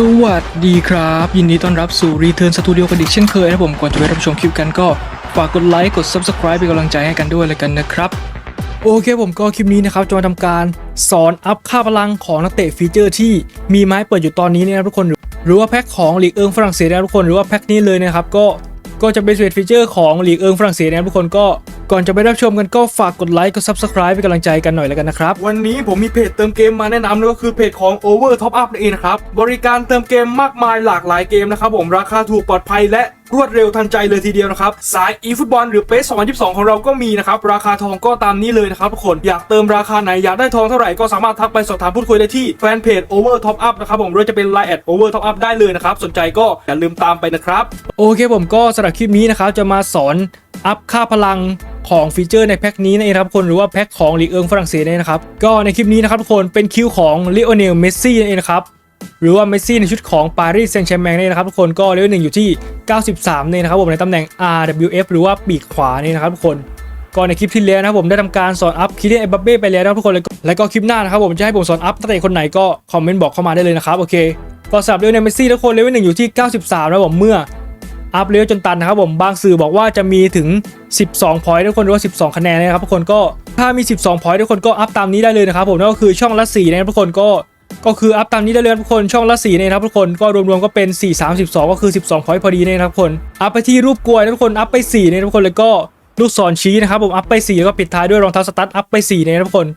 สวัสดีครับ ยินดีต้อนรับสู่ Return Studio กันอีกเช่นเคยนะผมก่อนจะไปรับชมคลิปกันก็ฝากกดไลค์กด Subscribe เป็นกำลังใจให้กันด้วยเลยกันนะครับ โอเคผมก็คลิปนี้นะครับจะมาทำการสอนอัพค่าพลังของนักเตะฟีเจอร์ที่มีไม้เปิดอยู่ตอนนี้เนี่ยนะทุกคน หรือว่าแพ็คของลีกเอิงฝรั่งเศสนะทุกคนหรือว่าแพ็คนี้เลยนะครับก็ ก็จะเป็นสเวตฟีเจอร์ของลีกเอิงฝรั่งเศสนะทุกคนก็ก่อนจะไปรับชมกันก็ฝากกดไลค์กด Subscribe เป็นกำลังใจกันหน่อยแล้วกันนะครับ วันนี้ผมมีเพจเติมเกมมาแนะนำนั่นก็คือเพจของ Over Top Up นั่นเองนะครับบริการเติมเกมมากมายหลากหลายเกมนะครับผมราคาถูกปลอดภัยและ รวดเร็วทันใจเลยทีเดียวนะครับ สาย e ฟุตบอลหรือเปส2022 ของเราก็มีนะครับ ราคาทองก็ตามนี้เลยนะครับทุกคน อยากเติมราคาไหน อยากได้ทองเท่าไหร่ก็สามารถทักไปสอบถามพูดคุยได้ที่แฟนเพจ Over Top Up นะครับผมหรือจะเป็น Line แอด Over Top Up ได้เลยนะครับ สนใจก็อย่าลืมตามไปนะครับ โอเคผมก็สำหรับคลิปนี้นะครับจะมาสอนอัพค่าพลังของฟีเจอร์ในแพ็คนี้นั่นเองนะครับทุกคนหรือว่าแพ็คของลีเอิงฝรั่งเศสนี่นะครับ ก็ในคลิปนี้นะครับทุกคนเป็นคิวของลิโอเนลเมสซี่นั่นเองนะครับ หรือว่าเมสซี่ในชุดของปารีสแซงต์แชร์แมงเนี่ยนะครับทุกคนก็เลเวลหนึ่งอยู่ที่ 93เนี่ยนะครับผมในตำแหน่ง RWF หรือว่าปีกขวาเนี่ยนะครับทุกคนก็ในคลิปที่แล้วนะครับผมได้ทำการสอนอัพคิเลียนเอ็บัปเป้ไปแล้วนะทุกคนแล้วก็แล้วก็คลิปหน้านะครับผมจะให้ผมสอนอัพนักเตะคนไหนก็คอมเมนต์บอกเข้ามาได้เลยนะครับโอเคก็สำหรับเลเวลเมสซี่ทุกคนเลเวลหนึ่งอยู่ที่ 93นะครับผมเมื่ออัพเลเวลจนตันนะครับผมบางสื่อบอกว่าจะมีถึง 12 พอยต์ทุกคนหรือว่า 12 คะแนนนะครับทุกคนก็ถ้ามี 12 พอยต์ทุกคนก็อัพตามนี้ได้เลยนะครับผมนั่นก็คือช่องละ4นะครับทุกคนก็ ก็คืออัพตามนี้ได้เลยทุกคนช่องละ4นะครับทุกคนก็รวมๆก็เป็น 4 3 2 ก็คือ 12พอยต์พอดีนะครับทุกคนอัพไปที่รูปกลวยนะทุกคนอัพไป4นะครับทุกคนแล้วก็ลูกศรชี้นะครับผมอัพไป4แล้วก็ปิดท้ายด้วยรองเท้าสตั๊ดอัพไป4นะครับทุกคน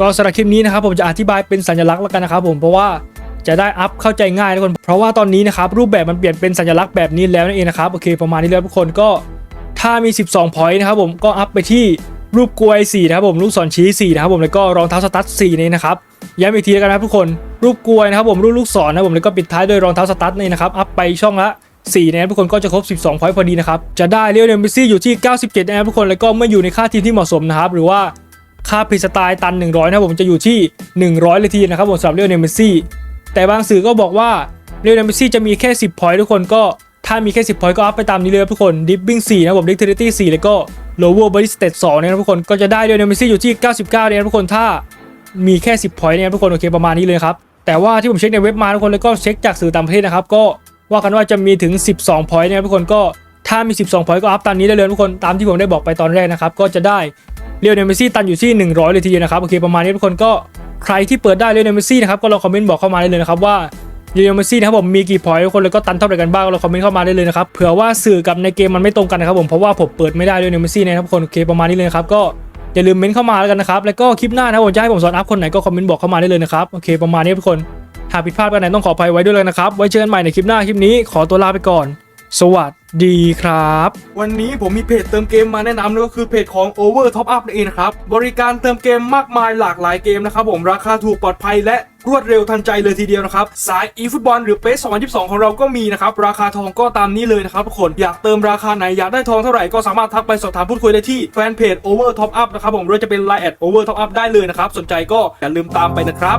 ก็สำหรับคลิปนี้นะครับผมจะอธิบายเป็นสัญลักษณ์แล้วกันนะครับผมเพราะว่าจะได้อัพเข้าใจง่ายทุกคน เพราะว่าตอนนี้นะครับรูปแบบมันเปลี่ยนเป็นสัญลักษณ์แบบนี้แล้วนั่นเองนะครับโอเคประมาณนี้แล้วทุกคนก็ถ้ามี 12พอยต์นะครับผมก็อัพไปที่ รูปกลวย4นะครับผมลูกศรชี้4นะครับผมแล้วก็รองเท้าสตั๊ด4นี่นะครับย้ำอีกทีแล้วกันนะครับทุกคนรูปกลวยนะครับผมรูปลูกศรนะครับผมแล้วก็ปิดท้ายด้วยรองเท้าสตั๊ดนี่นะครับอัพไปช่องละ4นะครับทุกคนก็จะครบ 12พอยต์พอดีนะครับจะได้เรียวเนลเมสซี่อยู่ที่ 97นะครับทุกคนแล้วก็เมื่ออยู่ในค่าทีมที่เหมาะสมนะครับหรือว่าค่าพรีสไตล์ตัน 100นะผมจะอยู่ที่ 100 เลยทีนะครับผมสำหรับเรียวเนลเมสซี่แต่บางสื่อก็บอกว่าเรียลเนมซี่จะมีแค่ 10พอยต์ทุกคนก็ ถ้ามีแค่ 10 พอยต์ก็อัพไปตามนี้เลยทุกคนดิฟบิ้ง4นะผมดิกเทอร์ตี้4แล้วก็โลเวอร์บริสเตต2นะครับทุกคนก็จะได้เรียลเนมซี่อยู่ที่ 99เนี่ยทุกคนถ้ามีแค่ 10 พอยต์เนี่ยทุกคนโอเคประมาณนี้เลยครับแต่ว่าที่ผมเช็คในเว็บมาทุกคนแล้วก็เช็คจากสื่อต่างประเทศนะครับก็ว่ากันว่าจะมีถึง 12 พอยต์เนี่ยทุกคนก็ถ้ามี 12 พอยต์ก็อัพตามนี้ได้เลยทุกคนตามที่ผมได้บอกไปตอนแรกนะครับก็จะได้เรียลเนมซี่ตันอยู่ที่ 100 เลยทีเดียวนะครับโอเคประมาณนี้ทุกคนก็ใครที่เปิดได้เรียลเนมซี่นะครับก็ลองคอมเมนต์บอกเข้ามาได้เลยนะครับว่า ยูเมสซี่นะครับผมมีกี่พอยต์ทุกคนแล้วก็ตันเท่าไหร่กันบ้างเราคอมเมนต์เข้ามาได้เลยนะครับเผื่อว่าสื่อกับในเกมมันไม่ตรงกันนะครับผมเพราะว่าผมเปิดไม่ได้เรียลเมสซี่นะครับทุกคนโอเคประมาณนี้เลยนะครับก็อย่าลืมเมนต์เข้ามาแล้วกันนะครับแล้วก็คลิปหน้านะครับผมจะให้ผมสอนอัพคนไหนก็คอมเมนต์บอกเข้ามาได้เลยนะครับโอเคประมาณนี้ทุกคนหากผิดพลาดกันไหนต้องขออภัยไว้ด้วยเลยนะครับไว้เจอกันใหม่ในคลิปหน้าคลิปนี้ขอตัวลาไปก่อน สวัสดี ดีครับ วันนี้ผมมีเพจเติมเกมมาแนะนำนั่นก็คือเพจของ Over Top Up นั่นเองนะครับ บริการเติมเกมมากมายหลากหลายเกมนะครับผมราคาถูกปลอดภัยและรวดเร็วทันใจเลยทีเดียวนะครับ สาย e ฟุตบอลหรือเปส2022 ของเราก็มีนะครับ ราคาทองก็ตามนี้เลยนะครับทุกคน อยากเติมราคาไหน อยากได้ทองเท่าไหร่ก็สามารถทักไปสอบถามพูดคุยได้ที่แฟนเพจ Over Top Up นะครับผมหรือจะเป็น Line แอด Over Top Up ได้เลยนะครับสนใจก็อย่าลืมตามไปนะครับ